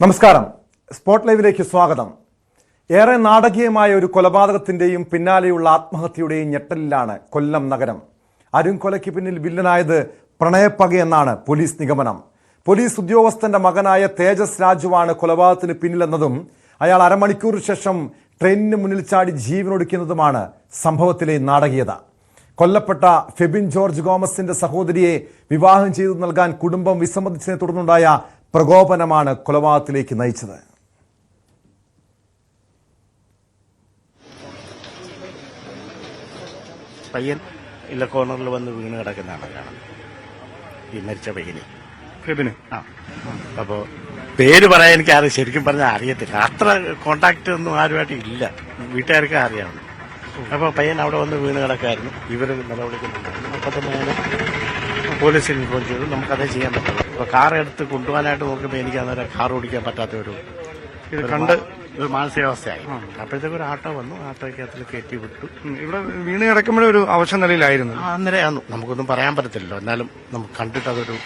നമസ്കാരം. സ്പോട്ട് ലൈവിലേക്ക് സ്വാഗതം. ഏറെ നാടകീയമായ ഒരു കൊലപാതകത്തിന്റെയും പിന്നാലെയുള്ള ആത്മഹത്യയുടെയും ഞെട്ടലിലാണ് കൊല്ലം നഗരം. അരുംകൊലയ്ക്ക് പിന്നിൽ വില്ലനായത് പ്രണയപ്പകയെന്നാണ് പോലീസ് നിഗമനം. പോലീസ് ഉദ്യോഗസ്ഥന്റെ മകനായ തേജസ് രാജുവാണ് കൊലപാതകത്തിന് പിന്നിലെന്നതും അയാൾ അരമണിക്കൂർ ശേഷം ട്രെയിനിന് മുന്നിൽ ചാടി ജീവനൊടുക്കുന്നതുമാണ് സംഭവത്തിലെ നാടകീയത. കൊല്ലപ്പെട്ട ഫെബിൻ ജോർജ് ഗോമസിന്റെ സഹോദരിയെ വിവാഹം ചെയ്തു നൽകാൻ കുടുംബം വിസമ്മതിച്ചതിനെ തുടർന്നുണ്ടായ പ്രകോപനമാണ് കൊലപാതകത്തിലേക്ക് നയിച്ചത്. പയ്യൻ ഇല്ല കോർണറിൽ വന്ന് വീണ് കിടക്കുന്നതാണ് കാണുന്നത്. ഈ മരിച്ച പയ്യന്. ഫെബിന് ആ. അപ്പോ പേര് പറയാൻ എനിക്ക് ആരും ശരിക്കും പറഞ്ഞാൽ അറിയത്തില്ല. അത്ര കോണ്ടാക്ട് ഒന്നും ആരുമായിട്ട് ഇല്ല. വീട്ടുകാർക്ക് അറിയാവുന്നു. അപ്പോൾ പയ്യൻ അവിടെ വന്ന് വീണ് കിടക്കായിരുന്നു ഇവർ നിലവിളിക്കുന്നുണ്ടായിരുന്നു. അപ്പൊ തന്നെ പോലീസിൽ ഇൻഫോം ചെയ്തു. നമുക്കതേ ചെയ്യാൻ പറ്റുള്ളൂ. അപ്പൊ കാർ എടുത്ത് കൊണ്ടുപോകാനായിട്ട് നോക്കുമ്പോൾ എനിക്ക് അന്നേരം കാർ ഓടിക്കാൻ പറ്റാത്ത ഒരു ഇത് കണ്ട് ഒരു മാനസികാവസ്ഥയായി. അപ്പോഴത്തേക്ക് ഒരു ആട്ടോ വന്നു. ആട്ടോയ്ക്കകത്തിൽ കയറ്റി വിട്ടു. ഇവിടെ വീണ് കിടക്കുമ്പോഴേ ഒരു അവശ നിലയിലായിരുന്നു. ആ, അന്നേരം നമുക്കൊന്നും പറയാൻ പറ്റത്തില്ലല്ലോ. എന്നാലും നമുക്ക് കണ്ടിട്ട് അതൊരു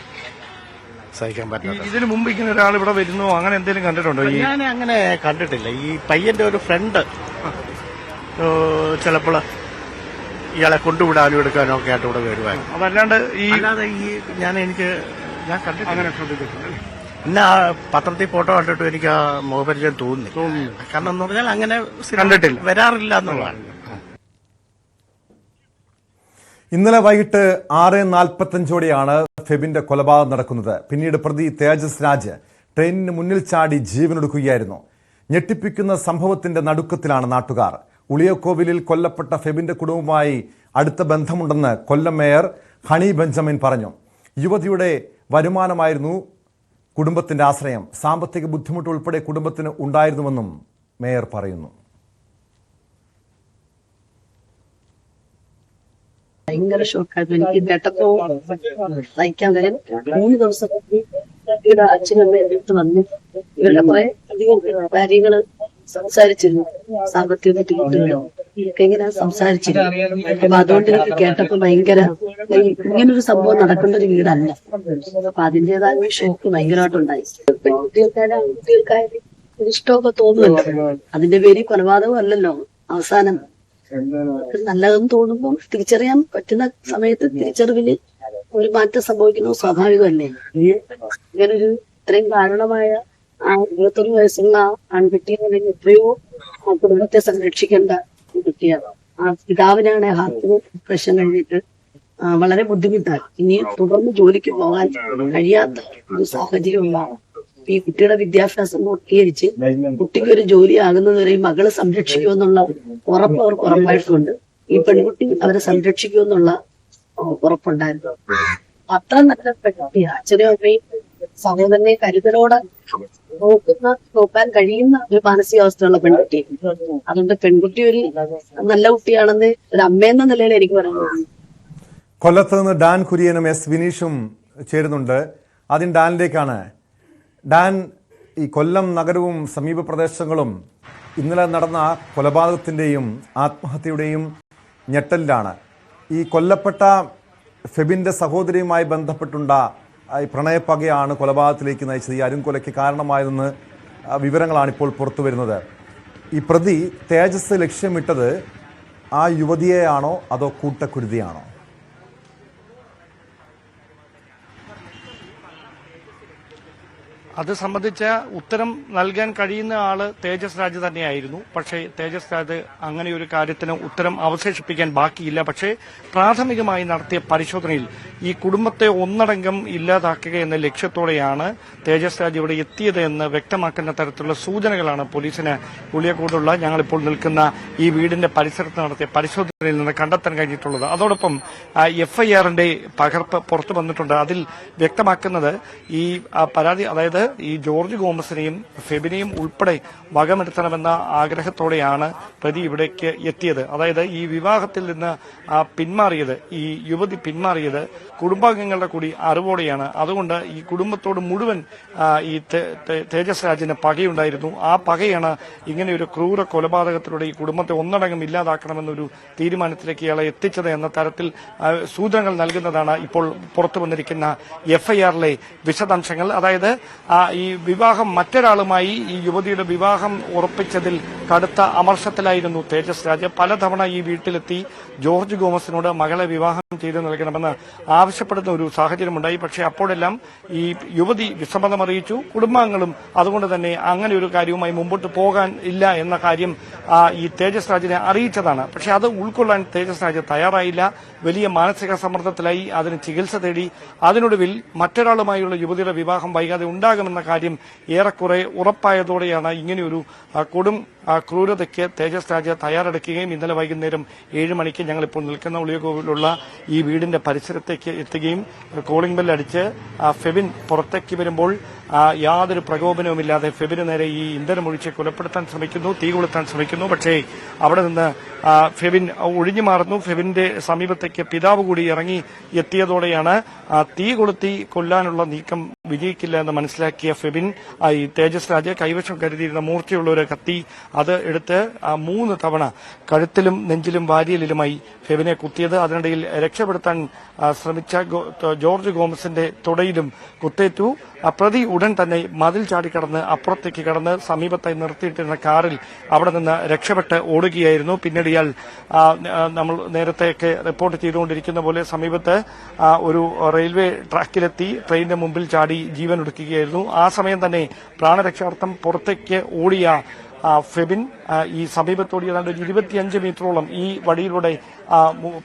സഹിക്കാൻ പറ്റില്ല ഇതിന് ഇതിനു മുമ്പ് ഇങ്ങനെ ഒരാൾ ഇവിടെ വരുന്നു? അങ്ങനെ എന്തെങ്കിലും കണ്ടിട്ടുണ്ടോ? ഞാൻ അങ്ങനെ കണ്ടിട്ടില്ല. ഈ പയ്യന്റെ ഒരു ഫ്രണ്ട് ചിലപ്പോൾ ഇയാളെ കൊണ്ടുവിടാനും എടുക്കാനും ഒക്കെ ആയിട്ട് ഇവിടെ വരുവായിരുന്നു. അതല്ലാണ്ട് ഈ അല്ലാതെ ഈ ഞാൻ എനിക്ക് ഞാൻ കണ്ടിട്ടില്ല. അങ്ങനെ പിന്നെ ആ പത്രത്തിൽ ഫോട്ടോ കണ്ടിട്ട് എനിക്ക് ആ മുഖപരിചയം തോന്നി കാരണം എന്ന് പറഞ്ഞാൽ അങ്ങനെ കണ്ടിട്ടില്ല. വരാറില്ല എന്നുള്ളതാണ് ഇന്നലെ വൈകിട്ട് ആറ് നാൽപ്പത്തഞ്ചോടെയാണ് ഫെബിന്റെ കൊലപാതകം നടക്കുന്നത്. പിന്നീട് പ്രതി തേജസ് രാജ് ട്രെയിനിന് മുന്നിൽ ചാടി ജീവനൊടുക്കുകയായിരുന്നു. ഞെട്ടിപ്പിക്കുന്ന സംഭവത്തിന്റെ നടുക്കത്തിലാണ് നാട്ടുകാർ. ഉളിയക്കോവിലിൽ കൊല്ലപ്പെട്ട ഫെബിന്റെ കുടുംബവുമായി അടുത്ത ബന്ധമുണ്ടെന്ന് കൊല്ലം മേയർ ഹണി ബെഞ്ചമിൻ പറഞ്ഞു. യുവതിയുടെ വരുമാനമായിരുന്നു കുടുംബത്തിന്റെ ആശ്രയം. സാമ്പത്തിക ബുദ്ധിമുട്ട് ഉൾപ്പെടെ കുടുംബത്തിന് ഉണ്ടായിരുന്നുവെന്നും മേയർ പറയുന്നു. ഭയങ്കര ഷോക്കായിരുന്നു. എനിക്ക് നേട്ടത്തോ സഹിക്കാൻ കഴിയും മൂന്ന് ദിവസം ഇവിടെ അച്ഛനും അമ്മയും എന്റെ അടുത്ത് വന്നു ഇവരുടെ കുറെ അധികം കാര്യങ്ങൾ സംസാരിച്ചിരുന്നു. സാമ്പത്തിക ബുദ്ധിമുട്ടുകളും ഒക്കെ ഇങ്ങനെ സംസാരിച്ചിരുന്നു. അപ്പൊ അതുകൊണ്ട് എനിക്ക് കേട്ടപ്പോ ഭയങ്കര ഇങ്ങനൊരു സംഭവം നടക്കേണ്ട ഒരു വീടല്ല. അപ്പൊ അതിന്റേതായ ഒരു ഷോക്ക് ഭയങ്കരമായിട്ടുണ്ടായി. ഇഷ്ടമൊക്കെ തോന്നുമല്ലോ അതിന്റെ പേര് കൊലപാതകം അല്ലല്ലോ അവസാനം. നല്ലതെന്ന് തോന്നുമ്പോൾ തിരിച്ചറിയാൻ പറ്റുന്ന സമയത്ത് തിരിച്ചറിവിൽ ഒരു മാറ്റം സംഭവിക്കുന്നത് സ്വാഭാവികമല്ലേ? ഇങ്ങനൊരു ഇത്രയും കാരണമായ ആ ഇരുപത്തൊന്ന് വയസ്സുള്ള ആൺകുട്ടിയെ എത്രയോ ആ കുടുംബത്തെ സംരക്ഷിക്കേണ്ട കുട്ടിയാണ്. ആ പിതാവിനാണ് ഹാർട്ടിന് പ്രശ്നം കഴിഞ്ഞിട്ട് വളരെ ബുദ്ധിമുട്ടാണ്. ഇനി തുടർന്ന് ജോലിക്ക് പോകാൻ കഴിയാത്ത ഒരു സാഹചര്യം ഉണ്ടാവും ഈ കുട്ടിയുടെ വിദ്യാഭ്യാസം പൂർത്തീകരിച്ച് കുട്ടിക്ക് ഒരു ജോലി ആകുന്നതുവരെ മകളെ സംരക്ഷിക്കുമെന്നുള്ള ഉറപ്പ് അവർക്ക് ഉറപ്പായിട്ടുണ്ട്. ഈ പെൺകുട്ടി അവരെ സംരക്ഷിക്കുമെന്നുള്ള ഉറപ്പുണ്ടായിരുന്നു. അത്ര നല്ല പെൺകുട്ടി അച്ഛനും അമ്മയും സഹോദരനെ കരുതലോടെ നോക്കുന്ന കഴിയുന്ന ഒരു മാനസികാവസ്ഥയുള്ള പെൺകുട്ടി. അതുകൊണ്ട് പെൺകുട്ടി ഒരു നല്ല കുട്ടിയാണെന്ന് ഒരു അമ്മയെന്ന നിലയിൽ എനിക്ക് പറയുന്നത് കൊല്ലത്ത് നിന്ന് ഡാൻ കുര്യനും എസ് വിനീഷും ചേരുന്നുണ്ട്. ആദ്യം ഡാനിലേക്കാണ്. ഡാൻ ഈ കൊല്ലം നഗരവും സമീപ പ്രദേശങ്ങളും ഇന്നലെ നടന്ന കൊലപാതകത്തിന്റെയും ആത്മഹത്യയുടെയും ഞെട്ടലിലാണ്. ഈ കൊല്ലപ്പെട്ട ഫെബിന്റെ സഹോദരിയുമായി ബന്ധപ്പെട്ടുണ്ട ഈ പ്രണയപ്പകയാണ് കൊലപാതകത്തിലേക്ക് നയിച്ചത്. ഈ അരുംകൊലയ്ക്ക് കാരണമായതെന്ന് വിവരങ്ങളാണ് ഇപ്പോൾ പുറത്തു വരുന്നത്. ഈ പ്രതി തേജസ് ലക്ഷ്യമിട്ടത് ആ യുവതിയെയാണോ അതോ കൂട്ടക്കുരുതിയാണോ? അത് സംബന്ധിച്ച ഉത്തരം നൽകാൻ കഴിയുന്ന ആൾ തേജസ് രാജ് തന്നെയായിരുന്നു. പക്ഷേ തേജസ് രാജ് അങ്ങനെ ഒരു കാര്യത്തിന് ഉത്തരം അവശേഷിപ്പിക്കാൻ ബാക്കിയില്ല. പക്ഷേ പ്രാഥമികമായി നടത്തിയ പരിശോധനയിൽ ഈ കുടുംബത്തെ ഒന്നടങ്കം ഇല്ലാതാക്കുക എന്ന ലക്ഷ്യത്തോടെയാണ് തേജസ് രാജ് ഇവിടെ എത്തിയത് എന്ന് വ്യക്തമാക്കുന്ന തരത്തിലുള്ള സൂചനകളാണ് പോലീസിന് ഉളിയക്കൂടുള്ള ഞങ്ങളിപ്പോൾ നിൽക്കുന്ന ഈ വീടിന്റെ പരിസരത്ത് നടത്തിയ പരിശോധനയിൽ നിന്ന് കണ്ടെത്താൻ കഴിഞ്ഞിട്ടുള്ളത്. അതോടൊപ്പം എഫ്ഐആറിന്റെ പകർപ്പ് പുറത്തു വന്നിട്ടുണ്ട്. അതിൽ വ്യക്തമാക്കുന്നത് ഈ പരാതി അതായത് ഈ ജോർജ് ഗോമസിനെയും ഫെബിനെയും ഉൾപ്പെടെ വകമെടുത്തണമെന്ന ആഗ്രഹത്തോടെയാണ് പ്രതി ഇവിടേക്ക് എത്തിയത്. അതായത് ഈ വിവാഹത്തിൽ നിന്ന് പിന്മാറിയത് ഈ യുവതി പിന്മാറിയത് കുടുംബാംഗങ്ങളുടെ കൂടി അറിവോടെയാണ്. അതുകൊണ്ട് ഈ കുടുംബത്തോട് മുഴുവൻ ഈ തേജസ് രാജിന് പകയുണ്ടായിരുന്നു. ആ പകയാണ് ഇങ്ങനെ ഒരു ക്രൂര കൊലപാതകത്തിലൂടെ ഈ കുടുംബത്തെ ഒന്നടങ്കം ഇല്ലാതാക്കണമെന്നൊരു തീരുമാനത്തിലേക്ക് ഇയാളെ എത്തിച്ചത് എന്ന തരത്തിൽ സൂചനകൾ നൽകുന്നതാണ് ഇപ്പോൾ പുറത്തു വന്നിരിക്കുന്ന എഫ്ഐആറിലെ വിശദാംശങ്ങൾ. അതായത് ആ, ഈ വിവാഹം മറ്റൊരാളുമായി ഈ യുവതിയുടെ വിവാഹം ഉറപ്പിച്ചതിൽ കടുത്ത അമർഷത്തിലായിരുന്നു തേജസ് രാജ്. പലതവണ ഈ വീട്ടിലെത്തി ജോർജ് ഗോമസിനോട് മകളെ വിവാഹം ചെയ്ത് നൽകണമെന്ന് ആവശ്യപ്പെടുന്ന ഒരു സാഹചര്യമുണ്ടായി. പക്ഷേ അപ്പോഴെല്ലാം ഈ യുവതി വിസമ്മതം അറിയിച്ചു കുടുംബാംഗങ്ങളും അതുകൊണ്ട് തന്നെ അങ്ങനെ ഒരു കാര്യവുമായി മുമ്പോട്ട് പോകാൻ ഇല്ല എന്ന കാര്യം ഈ തേജസ് രാജിനെ അറിയിച്ചതാണ്. പക്ഷേ അത് ഉൾക്കൊള്ളാൻ തേജസ് രാജ് തയ്യാറായില്ല. വലിയ മാനസിക സമ്മർദ്ദത്തിലായി അതിന് ചികിത്സ തേടി അതിനൊടുവിൽ മറ്റൊരാളുമായുള്ള യുവതിയുടെ വിവാഹം വൈകാതെ ഉണ്ടാകുമെന്ന കാര്യം ഏറെക്കുറെ ഉറപ്പായതോടെയാണ് ഇങ്ങനെയൊരു കൊടും ക്രൂരതയ്ക്ക് തേജസ് രാജ തയ്യാറെടുക്കുകയും ഇന്നലെ വൈകുന്നേരം ഏഴ് മണിക്ക് ഞങ്ങളിപ്പോൾ നിൽക്കുന്ന ഉളിയകോവിലുള്ള ഈ വീടിന്റെ പരിസരത്തേക്ക് എത്തുകയും കോളിംഗ് ബെൽ അടിച്ച് ഫെബിൻ പുറത്തേക്ക് വരുമ്പോൾ യാതൊരു പ്രകോപനവുമില്ലാതെ ഫെബിന് നേരെ ഈ ഇന്ധനമൊഴിച്ച് കൊലപ്പെടുത്താൻ ശ്രമിക്കുന്നു തീ കൊളുത്താൻ ശ്രമിക്കുന്നു. പക്ഷേ അവിടെ നിന്ന് ഫെബിൻ ഒഴിഞ്ഞു മാറുന്നു ഫെബിന്റെ സമീപത്തേക്ക് പിതാവ് കൂടി ഇറങ്ങി എത്തിയതോടെയാണ് തീ കൊളുത്തി കൊല്ലാനുള്ള നീക്കം വിജയിക്കില്ല എന്ന് മനസ്സിലാക്കിയ ഫെബിൻ ഈ തേജസ് രാജ് കൈവശം കരുതിയിരുന്ന മൂർച്ചയുള്ള ഒരു കത്തി അത് എടുത്ത് മൂന്ന് തവണ കഴുത്തിലും നെഞ്ചിലും വാരിയലിലുമായി ഫെബിനെ കുത്തിയത്. അതിനിടയിൽ രക്ഷപ്പെടുത്താൻ ശ്രമിച്ച ജോർജ് ഗോമസിന്റെ തുടയിലും കുത്തേറ്റു. പ്രതി ഉടൻ തന്നെ മതിൽ ചാടിക്കടന്ന് അപ്പുറത്തേക്ക് കടന്ന് സമീപത്തായി നിർത്തിയിട്ടിരുന്ന കാറിൽ അവിടെ നിന്ന് രക്ഷപ്പെട്ട് ഓടുകയായിരുന്നു. പിന്നീട് ഇയാൾ നമ്മൾ നേരത്തെയൊക്കെ റിപ്പോർട്ട് ചെയ്തുകൊണ്ടിരിക്കുന്ന പോലെ സമീപത്ത് ഒരു റെയിൽവേ ട്രാക്കിലെത്തി ട്രെയിനിന്റെ മുമ്പിൽ ചാടി ജീവൻ ഒടുക്കുകയായിരുന്നു. ആ സമയം തന്നെ പ്രാണരക്ഷാർത്ഥം പുറത്തേക്ക് ഓടിയ ഫെബിൻ ഈ സമീപത്തോടി ഏതാണ്ട് ഒരു ഇരുപത്തിയഞ്ച് മീറ്ററോളം ഈ വഴിയിലൂടെ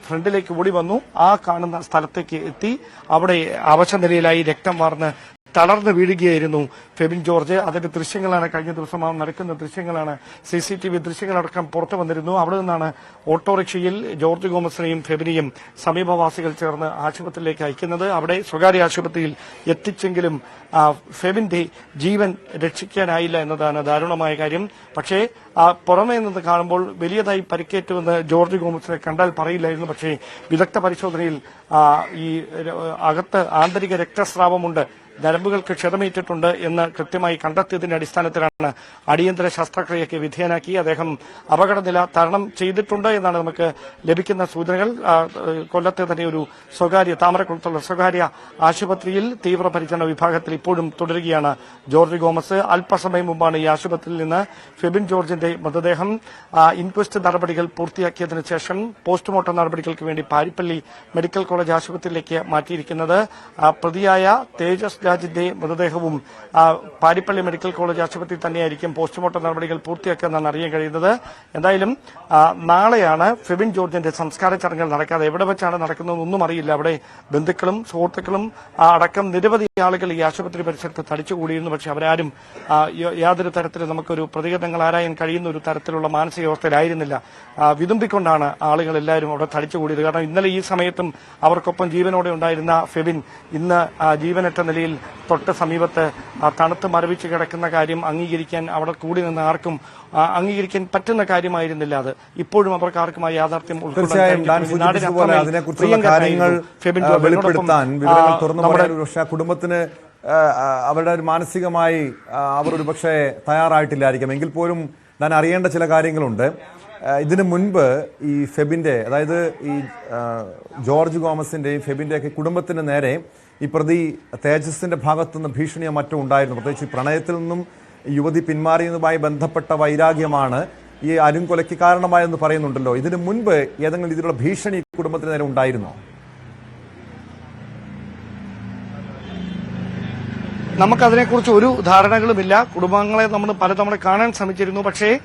ഫ്രണ്ടിലേക്ക് ഓടി വന്നു. ആ കാണുന്ന സ്ഥലത്തേക്ക് എത്തി. അവിടെ അവശനിലയിലായി രക്തം വാർന്ന് തളർന്നു വീഴുകയായിരുന്നു ഫെബിൻ ജോർജ്. അതിന്റെ ദൃശ്യങ്ങളാണ് കഴിഞ്ഞ ദിവസം നടക്കുന്ന ദൃശ്യങ്ങളാണ്. സി സി ടി വി ദൃശ്യങ്ങളടക്കം പുറത്തു വന്നിരുന്നു. അവിടെ നിന്നാണ് ഓട്ടോറിക്ഷയിൽ ജോർജ് ഗോമസിനെയും ഫെബിനെയും സമീപവാസികൾ ചേർന്ന് ആശുപത്രിയിലേക്ക് അയക്കുന്നത്. അവിടെ സ്വകാര്യ ആശുപത്രിയിൽ എത്തിച്ചെങ്കിലും ഫെബിന്റെ ജീവൻ രക്ഷിക്കാനായില്ല എന്നതാണ് ദാരുണമായ കാര്യം. പക്ഷേ പുറമേ നിന്ന് കാണുമ്പോൾ വലിയതായി പരിക്കേറ്റുവെന്ന് ജോർജ് ഗോമസിനെ കണ്ടാൽ പറയില്ലായിരുന്നു. പക്ഷേ വിദഗ്ധ പരിശോധനയിൽ ഈ അകത്ത് ആന്തരിക രക്തസ്രാവമുണ്ട്. നരമ്പുകൾക്ക് ക്ഷതമേറ്റിട്ടുണ്ട് എന്ന് കൃത്യമായി കണ്ടെത്തിയതിന്റെ അടിസ്ഥാനത്തിലാണ് അടിയന്തര ശസ്ത്രക്രിയയ്ക്ക് വിധേയനാക്കി അദ്ദേഹം അപകടനില തരണം ചെയ്തിട്ടുണ്ട് എന്നാണ് നമുക്ക് ലഭിക്കുന്ന സൂചനകൾ. കൊല്ലത്തെ തന്നെ ഒരു സ്വകാര്യ താമരക്കുളത്തുള്ള സ്വകാര്യ ആശുപത്രിയിൽ തീവ്രപരിചരണ വിഭാഗത്തിൽ ഇപ്പോഴും തുടരുകയാണ് ജോർജ് ഗോമസ്. അല്പസമയം മുമ്പാണ് ഈ ആശുപത്രിയിൽ നിന്ന് ഫെബിൻ ജോർജിന്റെ മൃതദേഹം. ഇൻക്വസ്റ്റ് നടപടികൾ പൂർത്തിയാക്കിയതിനു ശേഷം പോസ്റ്റ്മോർട്ടം നടപടികൾക്ക് വേണ്ടി പാരിപ്പള്ളി മെഡിക്കൽ കോളേജ് ആശുപത്രിയിലേക്ക് മാറ്റിയിരിക്കുന്നത്. പ്രതിയായ തേജസ് രാജിന്റെ മൃതദേഹവും പാരിപ്പള്ളി മെഡിക്കൽ കോളേജ് ആശുപത്രിയിൽ തന്നെയായിരിക്കും പോസ്റ്റ്മോർട്ടം നടപടികൾ പൂർത്തിയാക്കിയെന്നാണ് അറിയാൻ കഴിയുന്നത്. എന്തായാലും നാളെയാണ് ഫെബിൻ ജോർജിന്റെ സംസ്കാര ചടങ്ങുകൾ നടക്കാതെ എവിടെ വെച്ചാണ് നടക്കുന്നതെന്നൊന്നും അറിയില്ല. അവിടെ ബന്ധുക്കളും സുഹൃത്തുക്കളും അടക്കം നിരവധി ആളുകൾ ഈ ആശുപത്രി പരിസരത്ത് തടിച്ചുകൂടിയിരുന്നു. പക്ഷെ അവരാരും യാതൊരു തരത്തിലും നമുക്കൊരു പ്രതികരണങ്ങൾ ആരായാൻ കഴിയുന്ന ഒരു തരത്തിലുള്ള മാനസികാവസ്ഥയിലായിരുന്നില്ല. വിതുമ്പിക്കൊണ്ടാണ് ആളുകൾ എല്ലാവരും അവിടെ തടിച്ചുകൂടിയത്. കാരണം ഇന്നലെ ഈ സമയത്തും അവർക്കൊപ്പം ജീവനോടെ ഉണ്ടായിരുന്ന ഫെബിൻ ഇന്ന് ജീവനറ്റ നിലയിൽ തൊട്ട് സമീപത്ത് തണുത്ത് മരവിച്ച് കിടക്കുന്ന കാര്യം അംഗീകരിക്കാൻ അവിടെ കൂടി നിന്ന് ആർക്കും അംഗീകരിക്കാൻ പറ്റുന്ന കാര്യമായിരുന്നില്ല അത്. ഇപ്പോഴും അവർക്ക് ആർക്കും ആ യാഥാർത്ഥ്യം ഉൾക്കൊള്ളാൻ കുടുംബത്തിന് ആ, അവരുടെ ഒരു മാനസികമായി അവർ ഒരു പക്ഷേ തയ്യാറായിട്ടില്ലായിരിക്കും. എങ്കിൽ പോലും ഞാൻ അറിയേണ്ട ചില കാര്യങ്ങളുണ്ട്. ഇതിന് മുൻപ് ഈ ഫെബിന്റെ അതായത് ഈ ജോർജ് ഗോമസിന്റെയും ഫെബിന്റെയൊക്കെ കുടുംബത്തിന് നേരെ ഈ പ്രതി തേജസിന്റെ ഭാഗത്തുനിന്ന് ഭീഷണിയോ മറ്റോ ഉണ്ടായിരുന്നു. പ്രത്യേകിച്ച് പ്രണയത്തിൽ നിന്നും യുവതി പിന്മാറിയതുമായി ബന്ധപ്പെട്ട വൈരാഗ്യമാണ് ഈ അരുംകൊലയ്ക്ക് കാരണമായെന്ന് പറയുന്നുണ്ടല്ലോ. ഇതിനു മുൻപ് ഏതെങ്കിലും രീതിയിലുള്ള ഭീഷണി കുടുംബത്തിന് നേരെ ഉണ്ടായിരുന്നോ? നമുക്കതിനെക്കുറിച്ച് ഒരു ധാരണകളുമില്ല. കുടുംബങ്ങളെ നമ്മൾ പലതവണ കാണാൻ ശ്രമിച്ചിരുന്നു. പക്ഷേ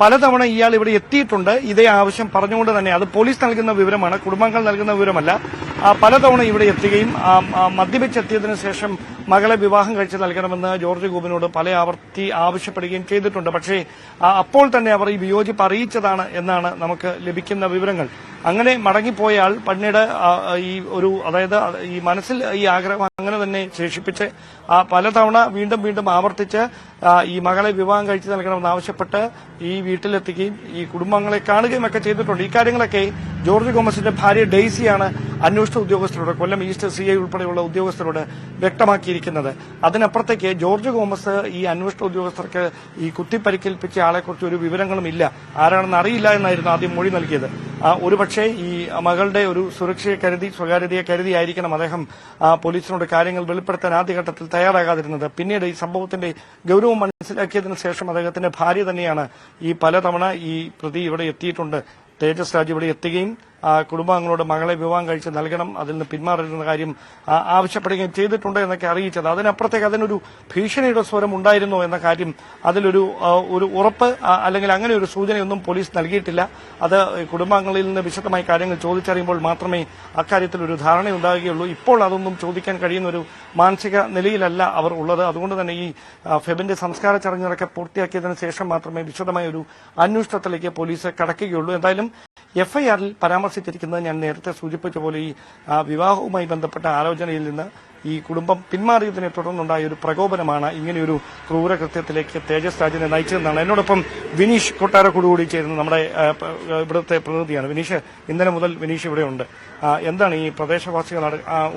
പലതവണ ഇയാൾ ഇവിടെ എത്തിയിട്ടുണ്ട്. ഇതേ ആവശ്യം പറഞ്ഞുകൊണ്ട് തന്നെ അത് പോലീസ് നൽകുന്ന വിവരമാണ് കുടുംബാംഗങ്ങൾ നൽകുന്ന വിവരമല്ല. പലതവണ ഇവിടെ എത്തുകയും മദ്യപിച്ചെത്തിയതിനു ശേഷം മകളെ വിവാഹം കഴിച്ച് നൽകണമെന്ന് ജോർജ് ഗോപിനോട് പല ആവർത്തി ആവശ്യപ്പെടുകയും ചെയ്തിട്ടുണ്ട്. പക്ഷേ അപ്പോൾ തന്നെ അവർ ഈ വിയോജിപ്പ് അറിയിച്ചതാണ് എന്നാണ് നമുക്ക് ലഭിക്കുന്ന വിവരങ്ങൾ. അങ്ങനെ മടങ്ങിപ്പോയാൽ പിന്നീട് ആ, ഈ ഒരു അതായത് ഈ മനസ്സിൽ ഈ ആഗ്രഹം അങ്ങനെ തന്നെ ശേഷിപ്പിച്ച് ആ പലതവണ വീണ്ടും വീണ്ടും ആവർത്തിച്ച് ഈ മകളെ വിവാഹം കഴിച്ചു നൽകണമെന്ന് ആവശ്യപ്പെട്ട് ഈ വീട്ടിലെത്തുകയും ഈ കുടുംബങ്ങളെ കാണുകയും ഒക്കെ ചെയ്തിട്ടുണ്ട്. ഈ കാര്യങ്ങളൊക്കെ ജോർജ് ഗോമസിന്റെ ഭാര്യ ഡെയ്സിയാണ് അന്വേഷണ ഉദ്യോഗസ്ഥരോട് കൊല്ലം ഈസ്റ്റ് സി ഐ ഉൾപ്പെടെയുള്ള ഉദ്യോഗസ്ഥരോട് വ്യക്തമാക്കിയിരിക്കുന്നത്. അതിനപ്പുറത്തേക്ക് ജോർജ് ഗോമസ് ഈ അന്വേഷണ ഉദ്യോഗസ്ഥർക്ക് ഈ കുത്തിപ്പരിക്കേൽപ്പിച്ച ആളെക്കുറിച്ച് ഒരു വിവരങ്ങളും ഇല്ല. ആരാണെന്ന് അറിയില്ല എന്നായിരുന്നു ആദ്യം മൊഴി നൽകിയത്. ഒരുപക്ഷെ ഈ മകളുടെ ഒരു സുരക്ഷയെ കരുതി സ്വകാര്യതയെ കരുതിയായിരിക്കണം അദ്ദേഹം പോലീസിനോട് കാര്യങ്ങൾ വെളിപ്പെടുത്താൻ ആദ്യഘട്ടത്തിൽ തയ്യാറാകാതിരുന്നത്. പിന്നീട് ഈ സംഭവത്തിന്റെ ഗൌരവം മനസ്സിലാക്കിയതിനു ശേഷം അദ്ദേഹത്തിന്റെ ഭാര്യ തന്നെയാണ് ഈ പലതവണ ഈ പ്രതി ഇവിടെ എത്തിയിട്ടുണ്ട് തേജസ് രാജ് ഇവിടെ എത്തുകയും കുടുംബാംഗങ്ങളോട് മകളെ വിവാഹം കഴിച്ച് നൽകണം അതിൽ നിന്ന് പിന്മാറരുന്ന കാര്യം ആവശ്യപ്പെടുകയും ചെയ്തിട്ടുണ്ട് എന്നൊക്കെ അറിയിച്ചത്. അതിനപ്പുറത്തേക്ക് അതിനൊരു ഭീഷണിയുടെ സ്വരം ഉണ്ടായിരുന്നോ എന്ന കാര്യം അതിലൊരു ഒരു ഉറപ്പ് അല്ലെങ്കിൽ അങ്ങനെ ഒരു സൂചനയൊന്നും പോലീസ് നൽകിയിട്ടില്ല. അത് കുടുംബാംഗങ്ങളിൽ നിന്ന് വിശദമായി കാര്യങ്ങൾ ചോദിച്ചറിയുമ്പോൾ മാത്രമേ അക്കാര്യത്തിൽ ഒരു ധാരണ ഉണ്ടാകുകയുള്ളൂ ഇപ്പോൾ അതൊന്നും ചോദിക്കാൻ കഴിയുന്ന ഒരു മാനസിക നിലയിലല്ല അവർ ഉള്ളത്. അതുകൊണ്ട് തന്നെ ഈ ഫെബിന്റെ സംസ്കാര ചടങ്ങുകളൊക്കെ പൂർത്തിയാക്കിയതിനു ശേഷം മാത്രമേ വിശദമായ ഒരു അന്വേഷണത്തിലേക്ക് പോലീസ് കടക്കുകയുള്ളൂ. എന്തായാലും എഫ്ഐആറിൽ പരാമർശിച്ചിരിക്കുന്നത് ഞാൻ നേരത്തെ സൂചിപ്പിച്ച പോലെ ഈ വിവാഹവുമായി ബന്ധപ്പെട്ട ആലോചനയിൽ നിന്ന് ഈ കുടുംബം പിന്മാറിയതിനെ തുടർന്നുണ്ടായ ഒരു പ്രകോപനമാണ് ഇങ്ങനെയൊരു ക്രൂരകൃത്യത്തിലേക്ക് തേജസ് രാജിനെ നയിച്ചതെന്നാണ്. എന്നോടൊപ്പം വിനീഷ് കൊട്ടാരക്കുടി കൂടി ചേരുന്നത് നമ്മുടെ ഇവിടുത്തെ പ്രതിനിധിയാണ്. വിനീഷ് ഇന്നലെ മുതൽ വിനീഷ് ഇവിടെയുണ്ട്. എന്താണ് ഈ പ്രദേശവാസികൾ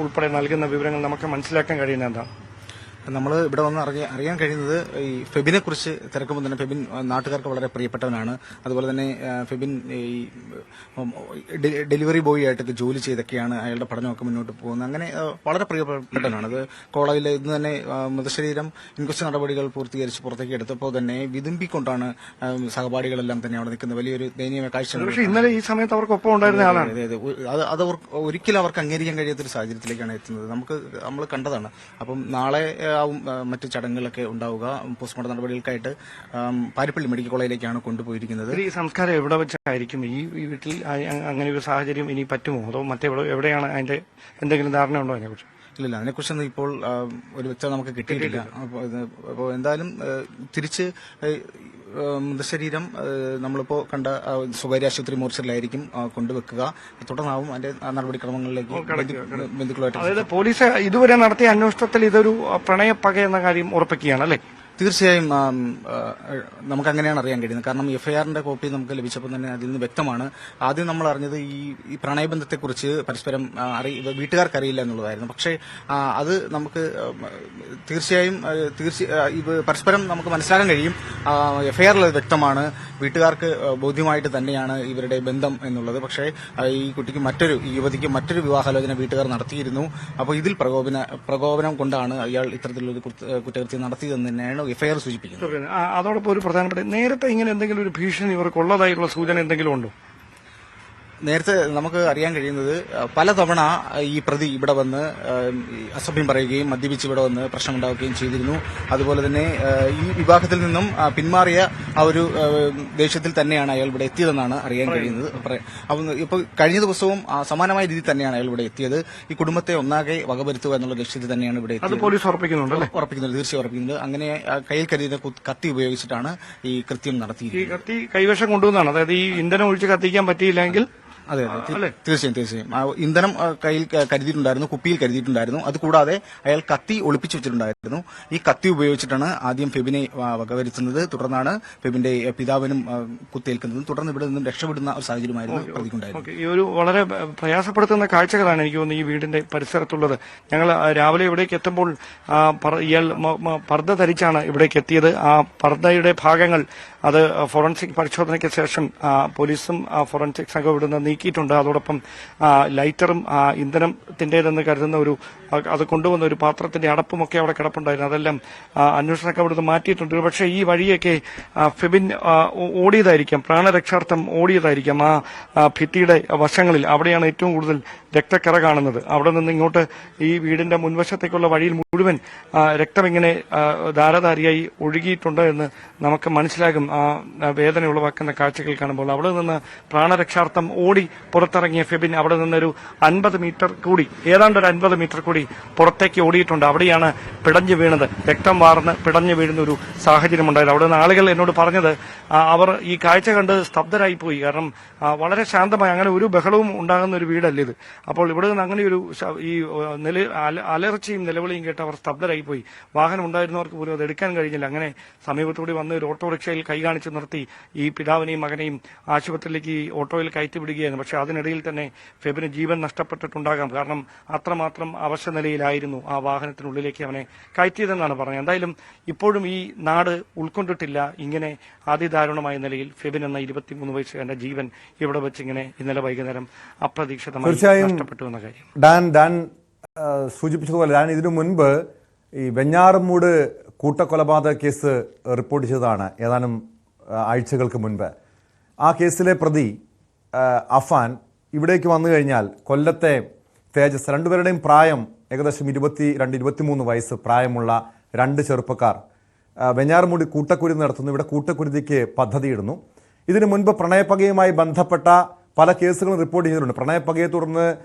ഉൾപ്പെടെ നൽകുന്ന വിവരങ്ങൾ നമുക്ക് മനസ്സിലാക്കാൻ കഴിയുന്നത്? എന്താണ് നമ്മൾ ഇവിടെ വന്ന് അറിയാൻ അറിയാൻ കഴിയുന്നത് ഈ ഫെബിനെ കുറിച്ച് തിരക്കുമ്പോൾ തന്നെ ഫെബിൻ നാട്ടുകാർക്ക് വളരെ പ്രിയപ്പെട്ടവനാണ്. അതുപോലെ തന്നെ ഫെബിൻ ഈ ഡെലിവറി ബോയ് ആയിട്ടൊക്കെ ജോലി ചെയ്തൊക്കെയാണ് അയാളുടെ പഠനമൊക്കെ മുന്നോട്ട് പോകുന്നത്. അങ്ങനെ വളരെ പ്രിയപ്പെട്ടവനാണ്. അത് കോളേജിൽ ഇന്ന് തന്നെ മൃതശരീരം ഇൻക്വസ്റ്റ് നടപടികൾ പൂർത്തീകരിച്ച് പുറത്തേക്ക് എടുത്തപ്പോൾ തന്നെ വിതുമ്പിക്കൊണ്ടാണ് സഹപാഠികളെല്ലാം തന്നെ അവിടെ നിൽക്കുന്നത്. വലിയൊരു ദയനീയമായ കാഴ്ച പക്ഷേ ഇന്നലെ ഈ സമയത്ത് അവർക്കൊപ്പം ഉണ്ടായിരുന്ന ആളാണ്. അതെ അതെ അത്. അത് അവർക്ക് ഒരിക്കലും അവർക്ക് അംഗീകരിക്കാൻ കഴിയാത്തൊരു സാഹചര്യത്തിലേക്കാണ് എത്തുന്നത്. നമുക്ക് നമ്മൾ കണ്ടതാണ്. അപ്പം നാളെ ആവും മറ്റു ചടങ്ങുകളൊക്കെ ഉണ്ടാവുക പോസ്റ്റ്മോർട്ടം നടപടികൾക്കായിട്ട് പാരിപ്പള്ളി മെഡിക്കൽ കോളേജിലേക്കാണ് കൊണ്ടുപോയിരിക്കുന്നത്. ഈ സംസ്കാരം എവിടെ വെച്ചായിരിക്കും? ഈ ഈ വീട്ടിൽ അങ്ങനെ ഒരു സാഹചര്യം ഇനി പറ്റുമോ? അതോ മറ്റെവിടെ എവിടെയാണ് അതിന്റെ എന്തെങ്കിലും ധാരണ ഉണ്ടോ അതിനെക്കുറിച്ച്? ഇല്ലില്ല അതിനെക്കുറിച്ചൊന്നും ഇപ്പോൾ ഒരു വ്യക്തത നമുക്ക് കിട്ടിയിട്ടില്ല. അപ്പോൾ എന്തായാലും തിരിച്ച് മൃതശരീരം നമ്മളിപ്പോൾ നമ്മളിപ്പോ കണ്ട സ്വകാര്യ ആശുപത്രി മോർച്ചറിലായിരിക്കും കൊണ്ടുവെക്കുക. തുടർന്നാവും അതിന്റെ നടപടിക്രമങ്ങളിലേക്ക് ബന്ധു- ബന്ധുക്കളുമായിട്ട് അതായത് പോലീസ് ഇതുവരെ നടത്തിയ അന്വേഷണത്തിൽ ഇതൊരു പ്രണയപ്പക എന്ന കാര്യം ഉറപ്പിക്കുകയാണ് അല്ലേ? തീർച്ചയായും നമുക്ക് അങ്ങനെയാണ് അറിയാൻ കഴിയുന്നത്. കാരണം എഫ്ഐആറിന്റെ കോപ്പി നമുക്ക് ലഭിച്ചപ്പോൾ തന്നെ അതിൽ നിന്ന് വ്യക്തമാണ്. ആദ്യം നമ്മൾ അറിഞ്ഞത് ഈ ഈ പ്രണയബന്ധത്തെക്കുറിച്ച് പരസ്പരം അറി വീട്ടുകാർക്ക് അറിയില്ല എന്നുള്ളതായിരുന്നു. പക്ഷേ അത് നമുക്ക് തീർച്ചയായും തീർച്ച പരസ്പരം നമുക്ക് മനസ്സിലാക്കാൻ കഴിയും. എഫ്ഐആറിൽ വ്യക്തമാണ്. വീട്ടുകാർക്ക് ബോധ്യമായിട്ട് തന്നെയാണ് ഇവരുടെ ബന്ധം എന്നുള്ളത്. പക്ഷേ ഈ കുട്ടിക്ക് മറ്റൊരു ഈ യുവതിക്ക് മറ്റൊരു വിവാഹാലോചന വീട്ടുകാർ നടത്തിയിരുന്നു. അപ്പോൾ ഇതിൽ പ്രകോപന പ്രകോപനം കൊണ്ടാണ് അയാൾ ഇത്തരത്തിലൊരു കുറ്റകൃത്യം നടത്തിയതെന്ന് തന്നെയാണ് എഫ്ഐആർ സൂചിപ്പിക്കുന്നത്? അതോടൊപ്പം ഒരു പ്രധാനപ്പെട്ട നേരത്തെ ഇങ്ങനെ എന്തെങ്കിലും ഒരു ഭീഷണി ഇവർക്കുള്ളതായിട്ടുള്ള സൂചന എന്തെങ്കിലും ഉണ്ടോ? നേരത്തെ നമുക്ക് അറിയാൻ കഴിയുന്നത് പലതവണ ഈ പ്രതി ഇവിടെ വന്ന് അസഭ്യം പറയുകയും മദ്യപിച്ച് ഇവിടെ വന്ന് പ്രശ്നമുണ്ടാവുകയും ചെയ്തിരുന്നു. അതുപോലെ തന്നെ ഈ വിവാഹത്തിൽ നിന്നും പിന്മാറിയ ആ ഒരു ദേഷ്യത്തിൽ തന്നെയാണ് അയാൾ ഇവിടെ എത്തിയതെന്നാണ് അറിയാൻ കഴിയുന്നത്. അപ്പം ഇപ്പോൾ കഴിഞ്ഞ ദിവസവും സമാനമായ രീതിയിൽ തന്നെയാണ് അയാൾ ഇവിടെ എത്തിയത്. ഈ കുടുംബത്തെ ഒന്നാകെ വകവരുത്തുക എന്നുള്ള ലക്ഷ്യത്തിൽ തന്നെയാണ് ഇവിടെ എത്തിയത്. പോലീസ് ഉറപ്പിക്കുന്നുണ്ട് അല്ലേ? ഉറപ്പിക്കുന്നത് തീർച്ചയായും ഉറപ്പിക്കുന്നത് അങ്ങനെ കയ്യിൽ കരുതിയ കത്തി ഉപയോഗിച്ചിട്ടാണ് ഈ കൃത്യം നടത്തിയത് കത്തി കൈവശം കൊണ്ടുവന്നാണ്. അതായത് ഈ ഇന്ധനം ഒഴിച്ച് കത്തിക്കാൻ പറ്റിയില്ലെങ്കിൽ അതെ അതെ. തീർച്ചയായും തീർച്ചയായും. ഇന്ധനം കയ്യിൽ കരുതിയിട്ടുണ്ടായിരുന്നു കുപ്പിയിൽ കരുതിയിട്ടുണ്ടായിരുന്നു. അതുകൂടാതെ അയാൾ കത്തി ഒളിപ്പിച്ചു വെച്ചിട്ടുണ്ടായിരുന്നു. ഈ കത്തി ഉപയോഗിച്ചിട്ടാണ് ആദ്യം ഫെബിനെ വകവരുത്തുന്നത്. തുടർന്നാണ് ഫെബിന്റെ പിതാവിനും കുത്തേൽക്കുന്നതും. തുടർന്ന് ഇവിടെ നിന്നും രക്ഷപ്പെടുന്ന ഒരു സാഹചര്യമായിരുന്നു പ്രതിക്കുണ്ടായിരുന്നു ഈ ഒരു വളരെ പ്രയാസപ്പെടുത്തുന്ന കാഴ്ചകളാണ് എനിക്ക് തോന്നുന്നത് ഈ വീടിന്റെ പരിസരത്തുള്ളത്. ഞങ്ങൾ രാവിലെ ഇവിടേക്ക് എത്തുമ്പോൾ ഇയാൾ പർദ്ദ ധരിച്ചാണ് ഇവിടേക്ക് എത്തിയത്. ആ പർദ്ദയുടെ ഭാഗങ്ങൾ അത് ഫോറൻസിക് പരിശോധനയ്ക്ക് ശേഷം പോലീസും ഫോറൻസിക് സംഘം ഇവിടുന്ന് നീക്കിയിട്ടുണ്ട്. അതോടൊപ്പം ലൈറ്ററും ഇന്ധനത്തിന്റേതെന്ന് കരുതുന്ന ഒരു അത് കൊണ്ടുവന്ന ഒരു പാത്രത്തിന്റെ അടപ്പുമൊക്കെ അവിടെ കിടപ്പുണ്ടായിരുന്നു. അതെല്ലാം അന്വേഷണമൊക്കെ അവിടുന്ന് മാറ്റിയിട്ടുണ്ട്. പക്ഷേ ഈ വഴിയൊക്കെ ഫെബിൻ ഓടിയതായിരിക്കാം. പ്രാണരക്ഷാർത്ഥം ഓടിയതായിരിക്കാം. ആ ഭിത്തിയുടെ വശങ്ങളിൽ. അവിടെയാണ് ഏറ്റവും കൂടുതൽ രക്തക്കറ കാണുന്നത്. അവിടെ നിന്ന് ഇങ്ങോട്ട് ഈ വീടിന്റെ മുൻവശത്തേക്കുള്ള വഴിയിൽ മുഴുവൻ രക്തം ഇങ്ങനെ ധാരധാരിയായി ഒഴുകിയിട്ടുണ്ട് എന്ന് നമുക്ക് മനസ്സിലാകും. ആ, വേദന ഉളവാക്കുന്ന കാഴ്ചകൾ കാണുമ്പോൾ. അവിടെ നിന്ന് പ്രാണരക്ഷാർത്ഥം ഓടി പുറത്തിറങ്ങിയ ഫെബിൻ അവിടെ നിന്നൊരു അൻപത് മീറ്റർ കൂടി ഏതാണ്ട് ഒരു അൻപത് മീറ്റർ കൂടി പുറത്തേക്ക് ഓടിയിട്ടുണ്ട്. അവിടെയാണ് പിടഞ്ഞു വീണത്. രക്തം വാർന്ന് പിടഞ്ഞു വീഴുന്ന ഒരു സാഹചര്യം ഉണ്ടായത് അവിടെ നിന്ന് ആളുകൾ എന്നോട് പറഞ്ഞത് അവർ ഈ കാഴ്ച കണ്ട് സ്തബ്ധരായി പോയി കാരണം വളരെ ശാന്തമായി. അങ്ങനെ ഒരു ബഹളവും ഉണ്ടാകുന്ന ഒരു വീടല്ല ഇത്. അപ്പോൾ ഇവിടെ നിന്ന് അങ്ങനെ ഒരു ഈ നില അല- അലർച്ചയും നിലവിളിയും കേട്ട് അവർ സ്തബ്ധരായി പോയി വാഹനം ഉണ്ടായിരുന്നവർക്ക് പോലും അത് എടുക്കാൻ കഴിഞ്ഞില്ല. അങ്ങനെ സമീപത്തോടെ വന്ന് ഒരു ഓട്ടോറിക്ഷയിൽ കൈ കാണിച്ച് നിർത്തി ഈ പിതാവിനെയും മകനെയും ആശുപത്രിയിലേക്ക് ഓട്ടോയിൽ കയറ്റി വിടുകയായിരുന്നു പക്ഷേ അതിനിടയിൽ തന്നെ ഫെബിന് ജീവൻ നഷ്ടപ്പെട്ടിട്ടുണ്ടാകാം. കാരണം അത്രമാത്രം അവശ നിലയിലായിരുന്നു ആ വാഹനത്തിനുള്ളിലേക്ക് അവനെ കയറ്റിയതെന്നാണ് പറഞ്ഞത്. എന്തായാലും ഇപ്പോഴും ഈ നാട് ഉൾക്കൊണ്ടിട്ടില്ല. ഇങ്ങനെ അതിദാരുണമായ നിലയിൽ ഫെബിൻ എന്ന ഇരുപത്തിമൂന്ന് വയസ്സുകാരന്റെ ജീവൻ ഇവിടെ വെച്ച് ഇങ്ങനെ ഇന്നലെ വൈകുന്നേരം അപ്രതീക്ഷിതമായി നഷ്ടപ്പെട്ടു എന്ന കാര്യം. ഡാൻ ഡാൻ സൂചിപ്പിച്ചതുപോലെ ഡാൻ ഇതിനു മുൻപ് ഈ വെഞ്ഞാറമൂട് കൂട്ടക്കൊലപാതക കേസ് റിപ്പോർട്ട് ചെയ്തതാണ് ഏതാനും ആഴ്ചകൾക്ക് മുൻപ്. ആ കേസിലെ പ്രതി അഫാൻ ഇവിടേക്ക് വന്നു കഴിഞ്ഞാൽ കൊല്ലത്തെ തേജസ് രണ്ടുപേരുടെയും പ്രായം ഏകദേശം ഇരുപത്തി രണ്ട് ഇരുപത്തിമൂന്ന് വയസ്സ് പ്രായമുള്ള രണ്ട് ചെറുപ്പക്കാർ. വെഞ്ഞാറുമൂടി കൂട്ടക്കുരുതി നടത്തുന്നു. ഇവിടെ കൂട്ടക്കുരുതിക്ക് പദ്ധതിയിടുന്നു. ഇതിനു മുൻപ് പ്രണയപ്പകയുമായി ബന്ധപ്പെട്ട പല കേസുകളും റിപ്പോർട്ട് ചെയ്തിട്ടുണ്ട്. പ്രണയപ്പകയെ തുടർന്ന്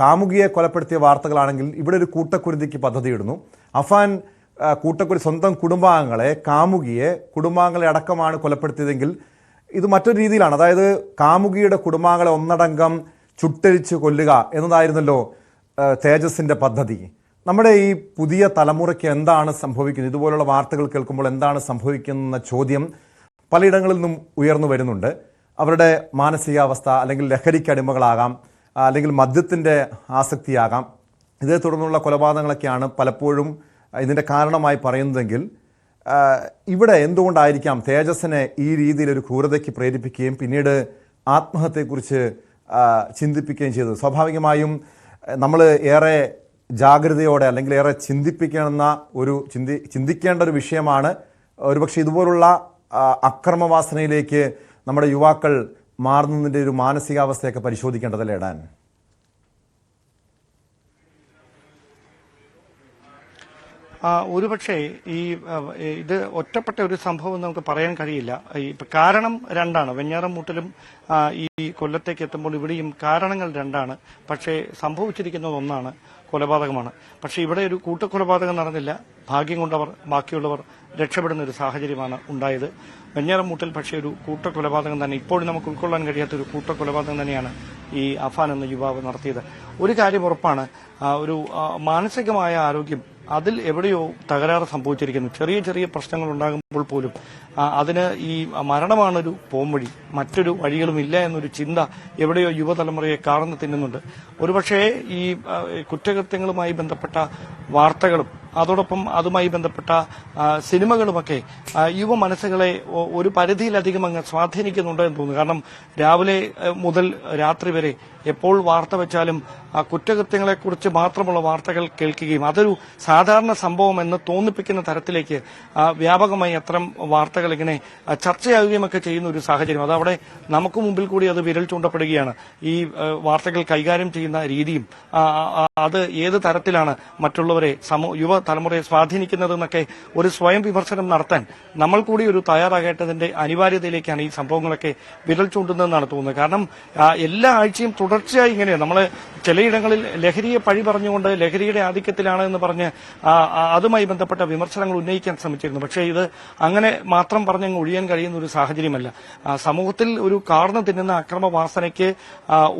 കാമുകിയെ കൊലപ്പെടുത്തിയ വാർത്തകളാണെങ്കിൽ ഇവിടെ ഒരു കൂട്ടക്കുരുതിക്ക് പദ്ധതിയിടുന്നു. അഫാൻ കൂട്ടക്കുരു സ്വന്തം കുടുംബാംഗങ്ങളെ കാമുകിയെ കുടുംബാംഗങ്ങളെ അടക്കമാണ് കൊലപ്പെടുത്തിയതെങ്കിൽ ഇത് മറ്റൊരു രീതിയിലാണ്. അതായത് കാമുകിയുടെ കുടുംബാംഗങ്ങളെ ഒന്നടങ്കം ചുട്ടരിച്ച് കൊല്ലുക എന്നതായിരുന്നല്ലോ ആ, തേജസിന്റെ പദ്ധതി. നമ്മുടെ ഈ പുതിയ തലമുറയ്ക്ക് എന്താണ് സംഭവിക്കുന്നത്? ഇതുപോലുള്ള വാർത്തകൾ കേൾക്കുമ്പോൾ എന്താണ് സംഭവിക്കുന്ന ചോദ്യം പലയിടങ്ങളിൽ നിന്നും ഉയർന്നു വരുന്നുണ്ട്. അവരുടെ മാനസികാവസ്ഥ അല്ലെങ്കിൽ ലഹരിക്ക് അടിമകളാകാം അല്ലെങ്കിൽ മദ്യത്തിന്റെ ആസക്തിയാകാം. ഇതേ തുടർന്നുള്ള കൊലപാതകങ്ങളൊക്കെയാണ് പലപ്പോഴും ഇതിന്റെ കാരണമായി പറയുന്നതെങ്കിൽ ഇവിടെ എന്തുകൊണ്ടായിരിക്കാം തേജസ്സിനെ ഈ രീതിയിൽ ഒരു ക്രൂരതയ്ക്ക് പ്രേരിപ്പിക്കുകയും പിന്നീട് ആത്മഹത്യയെക്കുറിച്ച് ചിന്തിപ്പിക്കുകയും ചെയ്തത്? സ്വാഭാവികമായും നമ്മൾ ഏറെ ജാഗ്രതയോടെ അല്ലെങ്കിൽ ഏറെ ചിന്തിപ്പിക്കുന്ന ഒരു ചിന്തി ചിന്തിക്കേണ്ട ഒരു വിഷയമാണ്. ഒരുപക്ഷെ ഇതുപോലുള്ള അക്രമവാസനയിലേക്ക് നമ്മുടെ യുവാക്കൾ മാറുന്നതിന്റെ ഒരു മാനസികാവസ്ഥയൊക്കെ പരിശോധിക്കേണ്ടതല്ലേ ഇടാൻ ഒരുപക്ഷെ ഈ ഇത് ഒറ്റപ്പെട്ട ഒരു സംഭവം നമുക്ക് പറയാൻ കഴിയില്ല. കാരണം രണ്ടാണ്. വെഞ്ഞാറമൂട്ടിലും ഈ കൊല്ലത്തേക്ക് എത്തുമ്പോൾ ഇവിടെയും കാരണങ്ങൾ രണ്ടാണ്. പക്ഷേ സംഭവിച്ചിരിക്കുന്നത് ഒന്നാണ്. കൊലപാതകമാണ്. പക്ഷേ ഇവിടെ ഒരു കൂട്ടക്കൊലപാതകം നടന്നില്ല. ഭാഗ്യം കൊണ്ടവർ ബാക്കിയുള്ളവർ രക്ഷപ്പെടുന്ന ഒരു സാഹചര്യമാണ് ഉണ്ടായത്. വെഞ്ഞാറമൂട്ടിൽ പക്ഷേ ഒരു കൂട്ടക്കൊലപാതകം തന്നെ ഇപ്പോഴും നമുക്ക് ഉൾക്കൊള്ളാൻ കഴിയാത്ത ഒരു കൂട്ടക്കൊലപാതകം തന്നെയാണ് ഈ അഫാൻ എന്ന യുവാവ് നടത്തിയത്. ഒരു കാര്യം ഉറപ്പാണ്. ഒരു മാനസികമായ ആരോഗ്യം അതിൽ എവിടെയോ തകരാറ് സംഭവിച്ചിരിക്കുന്നു. ചെറിയ ചെറിയ പ്രശ്നങ്ങൾ ഉണ്ടാകുമ്പോൾ പോലും അതിന് ഈ മരണമാണൊരു പോംവഴി മറ്റൊരു വഴികളുമില്ല എന്നൊരു ചിന്ത എവിടെയോ യുവതലമുറയെ കാർന്നു തിന്നുന്നുണ്ട്. ഒരുപക്ഷേ ഈ കുറ്റകൃത്യങ്ങളുമായി ബന്ധപ്പെട്ട വാർത്തകളും അതോടൊപ്പം അതുമായി ബന്ധപ്പെട്ട സിനിമകളുമൊക്കെ യുവ മനസ്സുകളെ ഒരു പരിധിയിലധികം അങ്ങ് സ്വാധീനിക്കുന്നുണ്ട് എന്ന് തോന്നുന്നു. കാരണം രാവിലെ മുതൽ രാത്രി വരെ എപ്പോൾ വാർത്ത വെച്ചാലും ആ കുറ്റകൃത്യങ്ങളെക്കുറിച്ച് മാത്രമുള്ള വാർത്തകൾ കേൾക്കുകയും അതൊരു സാധാരണ സംഭവം എന്ന് തോന്നിപ്പിക്കുന്ന തരത്തിലേക്ക് വ്യാപകമായി അത്തരം വാർത്തകൾ ഇങ്ങനെ ചർച്ചയാവുകയും ഒക്കെ ചെയ്യുന്ന ഒരു സാഹചര്യം. അതവിടെ നമുക്ക് മുമ്പിൽ കൂടി അത് വിരൽ ചൂണ്ടപ്പെടുകയാണ്. ഈ വാർത്തകൾ കൈകാര്യം ചെയ്യുന്ന രീതിയും അത് ഏത് തരത്തിലാണ് മറ്റുള്ളവരെ സമൂ യുവതലമുറയെ സ്വാധീനിക്കുന്നതെന്നൊക്കെ ഒരു സ്വയം വിമർശനം നടത്താൻ നമ്മൾ കൂടി ഒരു തയ്യാറാകേണ്ടതിന്റെ അനിവാര്യതയിലേക്കാണ് ഈ സംഭവങ്ങളൊക്കെ വിരൽ ചൂണ്ടുന്നതെന്നാണ് തോന്നുന്നത്. കാരണം എല്ലാ ആഴ്ചയും തുടർച്ചയായി ഇങ്ങനെയാണ് നമ്മൾ ചിലയിടങ്ങളിൽ ലഹരിയെ പഴി പറഞ്ഞുകൊണ്ട് ലഹരിയുടെ ആധിക്യത്തിലാണ് എന്ന് പറഞ്ഞ് അതുമായി ബന്ധപ്പെട്ട വിമർശനങ്ങൾ ഉന്നയിക്കാൻ ശ്രമിച്ചിരുന്നു. പക്ഷേ ഇത് അങ്ങനെ മാത്രം പറഞ്ഞങ്ങ് ഒഴിയാൻ കഴിയുന്ന ഒരു സാഹചര്യമല്ല. സമൂഹത്തിൽ ഒരു കാർന്നു തിന്നുന്ന അക്രമവാസനയ്ക്ക്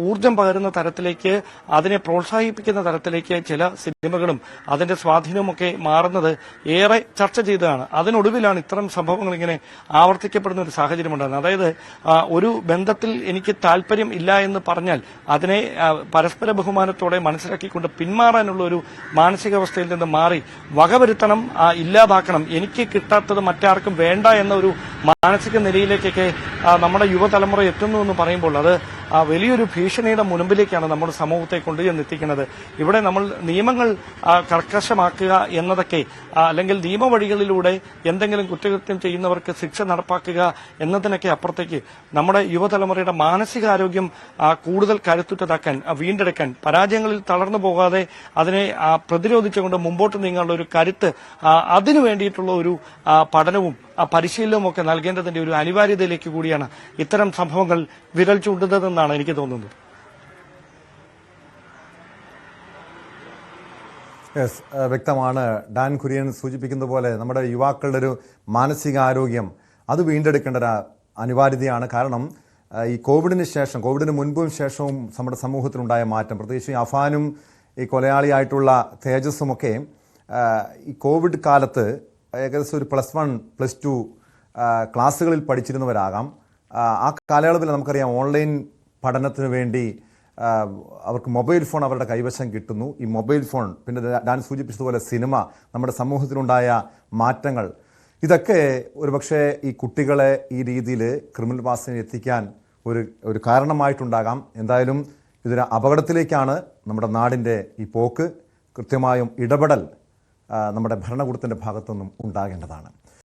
ഊർജം ഊർജം പകരുന്ന തരത്തിലേക്ക് അതിനെ പ്രോത്സാഹിപ്പിക്കുന്ന തരത്തിലേക്ക് ചില സിനിമകളും അതിന്റെ സ്വാധീനവും ഒക്കെ മാറുന്നത് ഏറെ ചർച്ച ചെയ്തതാണ്. അതിനൊടുവിലാണ് ഇത്തരം സംഭവങ്ങൾ ഇങ്ങനെ ആവർത്തിക്കപ്പെടുന്ന ഒരു സാഹചര്യം ഉണ്ടാകുന്നത്. അതായത് ഒരു ബന്ധത്തിൽ എനിക്ക് താല്പര്യം ഇല്ല എന്ന് പറഞ്ഞാൽ അതിനെ പരസ്പര ബഹുമാനത്തോടെ മനസ്സിലാക്കിക്കൊണ്ട് പിന്മാറാനുള്ള ഒരു മാനസികാവസ്ഥയിൽ നിന്ന് മാറി വകവരുത്തണം ഇല്ലാതാക്കണം എനിക്ക് കിട്ടാത്തത് മറ്റാർക്കും വേണ്ട എന്ന ഒരു മാനസിക നിലയിലേക്കൊക്കെ നമ്മുടെ യുവതലമുറ എത്തുന്നു എന്ന് പറയുമ്പോൾ അത് വലിയൊരു ഭീഷണിയുടെ മുൻപിലേക്കാണ് നമ്മുടെ സമൂഹത്തെ കൊണ്ടുചെന്നെത്തിക്കുന്നത്. ഇവിടെ നമ്മൾ നിയമങ്ങൾ കർക്കശമാക്കുക എന്നതൊക്കെ അല്ലെങ്കിൽ നിയമവഴികളിലൂടെ എന്തെങ്കിലും കുറ്റകൃത്യം ചെയ്യുന്നവർക്ക് ശിക്ഷ നടപ്പാക്കുക എന്നതിനൊക്കെ അപ്പുറത്തേക്ക് നമ്മുടെ യുവതലമുറയുടെ മാനസികാരോഗ്യം കൂടുതൽ കരുത്തുറ്റതാക്കാൻ വീണ്ടെടുക്കാൻ പരാജയങ്ങളിൽ തളർന്നു പോകാതെ അതിനെ പ്രതിരോധിച്ചുകൊണ്ട് മുമ്പോട്ട് നീങ്ങാനുള്ള ഒരു കരുത്ത് അതിനു വേണ്ടിയിട്ടുള്ള ഒരു പഠനവും പരിശീലനവും ഒക്കെ നൽകേണ്ടതിന്റെ ഒരു അനിവാര്യതയിലേക്ക് കൂടിയാണ് ഇത്തരം സംഭവങ്ങൾ വിരൽ ചൂണ്ടുന്നതെന്നാണ് എനിക്ക് തോന്നുന്നത്. യെസ് വ്യക്തമാണ്. ഡാൻ കുര്യൻ സൂചിപ്പിക്കുന്ന പോലെ നമ്മുടെ യുവാക്കളുടെ ഒരു മാനസികാരോഗ്യം അത് വീണ്ടെടുക്കേണ്ട ഒരു അനിവാര്യതയാണ്. കാരണം ഈ കോവിഡിന് ശേഷം കോവിഡിന് മുൻപും ശേഷവും നമ്മുടെ സമൂഹത്തിലുണ്ടായ മാറ്റം പ്രത്യേകിച്ച് അഫാനും ഈ കൊലയാളിയായിട്ടുള്ള തേജസ്സുമൊക്കെ ഈ കോവിഡ് കാലത്ത് ഏകദേശം ഒരു പ്ലസ് വൺ പ്ലസ് ടു ക്ലാസ്സുകളിൽ പഠിച്ചിരുന്നവരാകാം. ആ, കാലയളവിൽ നമുക്കറിയാം ഓൺലൈൻ പഠനത്തിന് വേണ്ടി അവർക്ക് മൊബൈൽ ഫോൺ അവരുടെ കൈവശം കിട്ടുന്നു. ഈ മൊബൈൽ ഫോൺ പിന്നെ ഞാൻ സൂചിപ്പിച്ചതുപോലെ സിനിമ നമ്മുടെ സമൂഹത്തിലുണ്ടായ മാറ്റങ്ങൾ ഇതൊക്കെ ഒരുപക്ഷെ ഈ കുട്ടികളെ ഈ രീതിയിൽ ക്രിമിനൽ വാസനയിൽ എത്തിക്കാൻ ഒരു ഒരു കാരണമായിട്ടുണ്ടാകാം. എന്തായാലും ഇതൊരു അപകടത്തിലേക്കാണ് നമ്മുടെ നാടിന്റെ ഈ പോക്ക്. കൃത്യമായും ഇടപെടൽ നമ്മുടെ ഭരണകൂടത്തിന്റെ ഭാഗത്തുനിന്നും ഉണ്ടാകേണ്ടതാണ്.